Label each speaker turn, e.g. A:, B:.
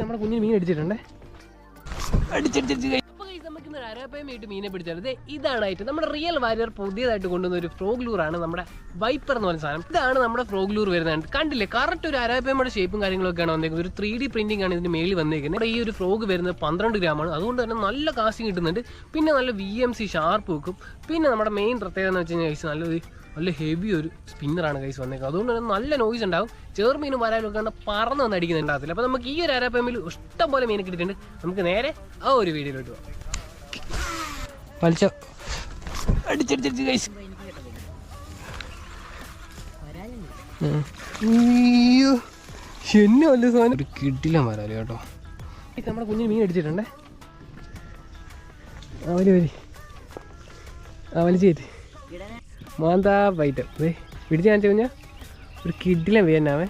A: നമ്മുടെ കുഞ്ഞിന് മീൻ അടിച്ചിട്ടുണ്ടേ? നമുക്ക് അരാപ്പയമായിട്ട് മീനെ പിടിച്ചത് ഇതാണ് ഐറ്റം നമ്മുടെ റിയൽ വാരിയർ പുതിയതായിട്ട് കൊണ്ടുവന്ന ഒരു ഫ്രോഗ് ആണ് നമ്മുടെ വൈപ്പർ എന്ന് പറയുന്ന സാധനം. ഇതാണ് നമ്മുടെ ഫ്രോഗ്ലൂർ വരുന്നത് കണ്ടില്ലേ? കറക്റ്റ് ഒരു അരാപ്പയമ്മയുടെ ഷേപ്പും കാര്യങ്ങളൊക്കെയാണ് വന്നേക്കുന്നത്. ഒരു ത്രീ ഡി പ്രിന്റിംഗ് ആണ് ഇതിന്റെ മേളിൽ വന്നേക്കുന്നത്. ഈ ഒരു ഫ്രോഗ് വരുന്നത് പന്ത്രണ്ട് ഗ്രാമാണ് അതുകൊണ്ട് തന്നെ നല്ല കാസ്റ്റിംഗ് കിട്ടുന്നുണ്ട്. പിന്നെ നല്ല വി എം സി ഷാർപ്പ് വെക്കും. പിന്നെ നമ്മുടെ മെയിൻ പ്രത്യേകത എന്ന് വെച്ച് കഴിഞ്ഞാൽ നല്ലൊരു നല്ല ഹെവി ഒരു സ്പിന്നറാണ് കൈസ് വന്നേക്കുന്നത്. അതുകൊണ്ട് തന്നെ നല്ല നോയ്സ് ഉണ്ടാവും. ചേർമീനും വരാനൊക്കെ പറന്ന് വന്ന് അടിക്കുന്നുണ്ടാകത്തില്ല അപ്പോൾ നമുക്ക് ഈ ഒരു അരാപ്പമ്മിൽ ഇഷ്ടം പോലെ മീൻ കിട്ടിയിട്ടുണ്ട്. നമുക്ക് നേരെ ആ ഒരു വീഡിയോയിലോട്ട് പോകാം. വലിച്ചോ. അടിച്ചടിച്ചടിച്ച് കൈസ് അയ്യോ. എന്നെ വല്ല സാധനം. ഒരു കിട്ടില്ല വരാൽ കേട്ടോ. നമ്മുടെ കുഞ്ഞിന് മീൻ അടിച്ചിട്ടുണ്ടേ? ആ വലി വലി ആ വലിച്ചു കയറ്റി. മാന്താ വൈറ്റ്. പിടിച്ച് കാണിച്ചു കഴിഞ്ഞാൽ ഒരു കിഡിലെ വേനാവേ